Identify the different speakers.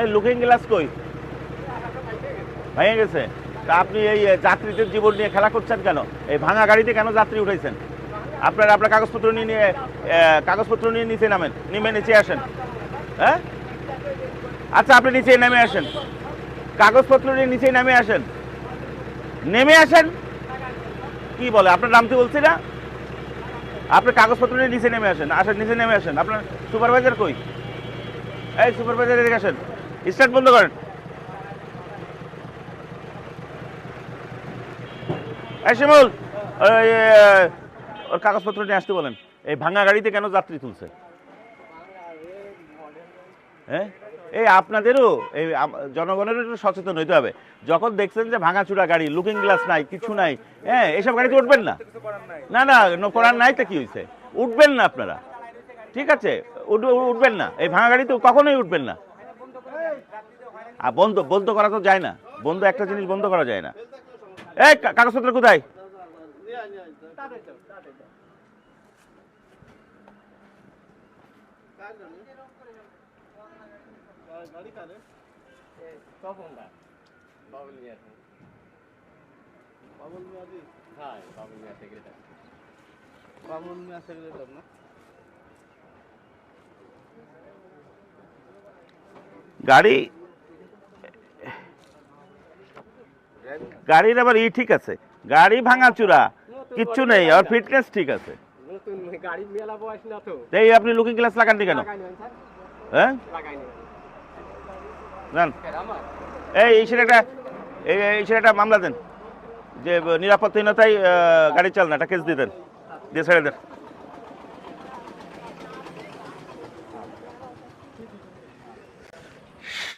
Speaker 1: এই looking glass কই? ভেঙে গেছে। তা আপনি এই যাত্রীদের জীবন নিয়ে খেলা করছেন কেন? এই ভাঙা গাড়িতে কেন যাত্রী উঠাইছেন? আপনার আপনার কাগজপত্র নিয়ে নিয়ে কাগজপত্র নিয়ে নিচে নামেন, নেমে নিচে আসেন। হ্যাঁ? আচ্ছা আপনি নিচে নেমে আসেন। কাগজপত্র নিয়ে নিচে নেমে আসেন। নেমে আসেন? কি বলে? আপনার নাম নামতে বলছি না? আপনার কাগজপত্র নিয়ে নিচে নেমে আসেন। আসেন, নিচে নেমে আসেন। আপনার সুপারভাইজার কই? এই সুপারভাইজার, এদিকে আসেন। স্টার্ট বন্ধ করেন। শিমুল ওর কাগজপত্র নিয়ে আসতে বলেন। এই ভাঙা গাড়িতে কেন যাত্রী তুলছে? হ্যাঁ? এই আপনাদেরও, এই জনগণেরও একটু সচেতন হইতে হবে। যখন দেখছেন যে ভাঙাচুরা গাড়ি লুকিং গ্লাস নাই, কিছু নাই হ্যাঁ এসব গাড়িতে উঠবেন না। না না, ন- করার নাই তো কি হয়েছে উঠবেন না আপনারা। ঠিক আছে উঠ- উঠবেন না এই ভাঙা গাড়িতে কখনোই উঠবেন না আর বন্ধ বন্ধ করা তো যায় না বন্ধ একটা জিনিস বন্ধ করা যায় না এই কাগজপত্র কোথায় গাড়ি, গাড়ির আবার ই ঠিক আছে। গাড়ি ভাঙাচুরা কিচ্ছু নেই, আর ফিটনেস ঠিক আছে।
Speaker 2: না
Speaker 1: এই আপনি লুকিং গ্লাস লাগাননি কেন? হ্যাঁ? এই এই ছেলেটা এই এই ছেলেটা মামলা দেন। যে নিরাপত্তাহীনতায় গাড়ি চালনা, একটা কেস দিয়ে দেন। দিয়ে ছেড়ে দেন।